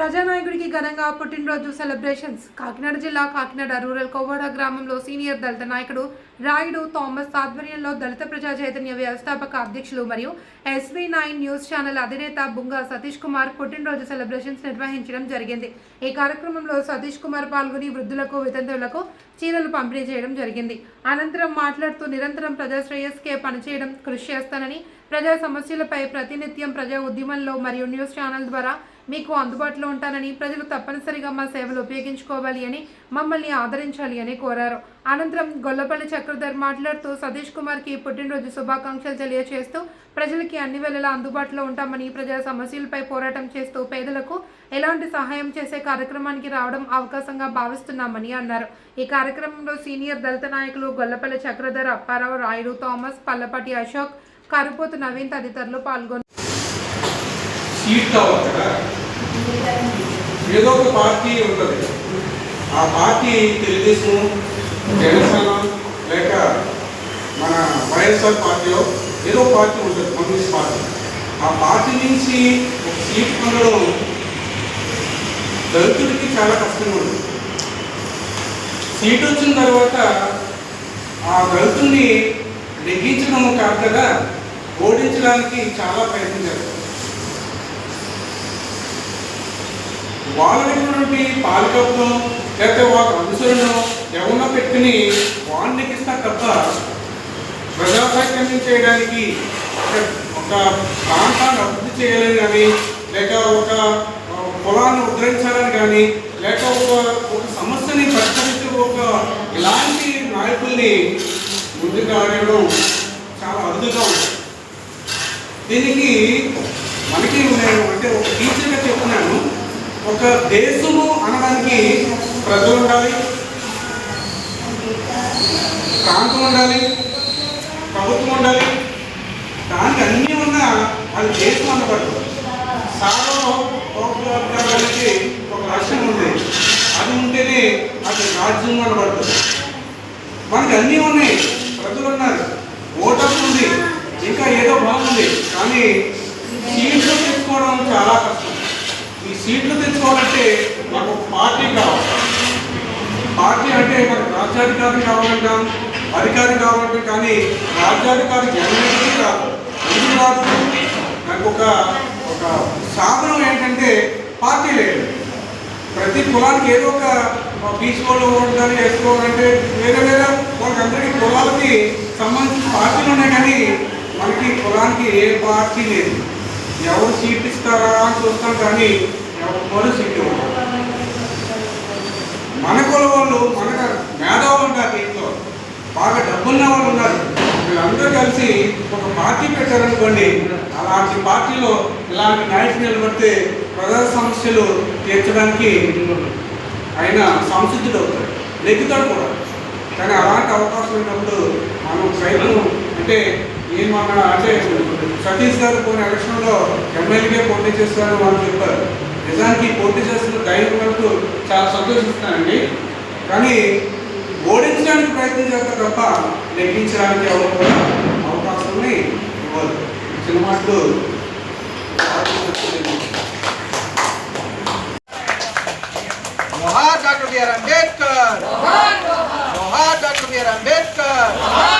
ప్రజానాయకుడికి ఘనంగా పుట్టినరోజు సెలబ్రేషన్స్. కాకినాడ జిల్లా కాకినాడ రూరల్ కోవాడ గ్రామంలో సీనియర్ దళిత నాయకుడు రాయుడు థామస్ ఆధ్వర్యంలో దళిత ప్రజా చైతన్య వ్యవస్థాపక అధ్యక్షులు మరియు ఎస్వీ నైన్ న్యూస్ ఛానల్ అధినేత బుంగా సతీష్ కుమార్ పుట్టినరోజు సెలబ్రేషన్స్ నిర్వహించడం జరిగింది. ఈ కార్యక్రమంలో సతీష్ కుమార్ పాల్గొని వృద్ధులకు వితంతువులకు చీరలు పంపిణీ చేయడం జరిగింది. అనంతరం మాట్లాడుతూ నిరంతరం ప్రజాశ్రేయస్కే పనిచేయడం కృషి చేస్తానని ప్రజా సమస్యలపై ప్రతినిత్యం ప్రజా ఉద్యమంలో మరియు న్యూస్ ఛానల్ ద్వారా మీకు అందుబాటులో ఉంటానని ప్రజలు తప్పనిసరిగా మా సేవలు ఉపయోగించుకోవాలి అని మమ్మల్ని ఆదరించాలి అని కోరారు. అనంతరం గొల్లపల్లి చక్రధర్ మాట్లాడుతూ సతీష్ కుమార్కి పుట్టినరోజు శుభాకాంక్షలు తెలియజేస్తూ ప్రజలకి అన్ని వేళలా అందుబాటులో ఉంటామని ప్రజా సమస్యలపై పోరాటం చేస్తూ పేదలకు ఎలాంటి సహాయం చేసే కార్యక్రమానికి రావడం అవకాశంగా భావిస్తున్నామని అన్నారు. ఈ కార్యక్రమంలో సీనియర్ దళిత నాయకులు గొల్లపల్లి చక్రధర్ అప్పారావు రాయుడు థామస్ పల్లపాటి అశోక్ కరుపోతు నవీన్ తదితరులు పాల్గొన్నారు సీట్ కావాలి కదా. ఏదో ఒక పార్టీ ఉంటుంది. ఆ పార్టీ తెలుగుదేశం జనసేన లేక మన వైఎస్ఆర్ పార్టీలో ఏదో ఒక పార్టీ ఉంటుంది కమ్యూనిస్ట్ పార్టీ. ఆ పార్టీ నుంచి ఒక సీట్ పొందడం దళితుడికి చాలా కష్టంగా ఉంటుంది సీట్ వచ్చిన తర్వాత ఆ దళితుడిని నెగ్గించడం కాకుండా ఓడించడానికి చాలా ప్రయత్నం చేస్తారు. వాళ్ళటువంటి పాలకత్వం లేకపోతే వాళ్ళ అనుసరణ ఎవరినో పెట్టుకుని వాడిని ఇస్తారు తప్ప ప్రజాసైక్యం చేయడానికి ఒక- ఒక ప్రాంతాన్ని అభివృద్ధి చేయాలని కానీ లేక ఒక పొలాన్ని ఉద్ధరించాలని కానీ లేక ఒక ఒక సమస్యని పరిష్కరించే ఒక ఇలాంటి నాయకుల్ని ముందుకు ఆడడం చాలా అరుదుగా ఉంటుంది. దీనికి మనకి నేను అంటే ఒక టీచర్గా చెప్తున్నాను. ఒక దేశము అనడానికి ప్రజలు ఉండాలి ప్రాంతం ఉండాలి ప్రభుత్వం ఉండాలి. దానికి అన్నీ ఉన్నా అది దేశం అనబడదు. సార్వభౌమానికి ఒక లక్ష్యం ఉంది. అది ఉంటేనే అది రాజ్యం అనబడుతుంది. మనకి అన్నీ ఉన్నాయి. ప్రజలు ఉన్నారు. ఓటర్లు ఉంది. ఇంకా ఏదో బాగుంది కానీ సీట్లు తెచ్చుకోవడం చాలా కష్టం. ఈ సీట్లు తెచ్చుకోవాలంటే మాకు పార్టీ కావాలి. పార్టీ అంటే మనకు రాజ్యాధికారి కావాలంటాం అధికారి కావాలంటే కానీ రాజ్యాధికారి జనరేషన్ కాదు ఎందుకు రాదు? నాకు ఒక ఒక సాధనం ఏంటంటే పార్టీ లేదు. ప్రతి కులానికి ఏదో ఒక పీచుకోవాలి ఓటు కానీ వేసుకోవాలంటే వేరే వేరే వాళ్ళకందరికీ కులాలకి సంబంధించిన పార్టీలు ఉన్నాయి కానీ కులానికి ఏ పార్టీ లేదు. ఎవరు సీట్ ఇస్తారా అని చూస్తాం కానీ ఎవరు సీట్ ఇవ్వరు. మన కుల వాళ్ళు మన మేధావులు ఉంటారు దీంట్లో. బాగా డబ్బున్న వాళ్ళు ఉన్నారు. వీళ్ళందరూ కలిసి ఒక పార్టీ పెట్టారనుకోండి అలాంటి పార్టీలో ఇలాంటి నాయకులు నిలబడితే ప్రజా సమస్యలు తీర్చడానికి ఆయన సంసిద్ధుడు అవుతాడు నెగ్గుతాడు కూడా. కానీ అలాంటి అవకాశం ఉన్నప్పుడు మనం ప్రయత్నం అంటే ఏం అంటే సతీష్ గారు కొన్ని ఎలక్షన్లో ఎమ్మెల్యేగా పోటీ చేస్తారని వాళ్ళు చెప్పారు నిజానికి పోటీ చేస్తున్న ధైర్యం వరకు చాలా సంతోషిస్తానండి కానీ ఓడించడానికి ప్రయత్నం చేస్తారు తప్ప నెగ్గించడానికి ఎవరు కూడా అవకాశాన్ని ఇవ్వదు సినిమాట్లు doctor B R Ambedkar doctor B R Ambedkar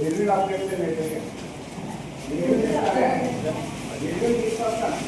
ఎల్లు అప్డేట్ లేదు తీసుకొస్తాను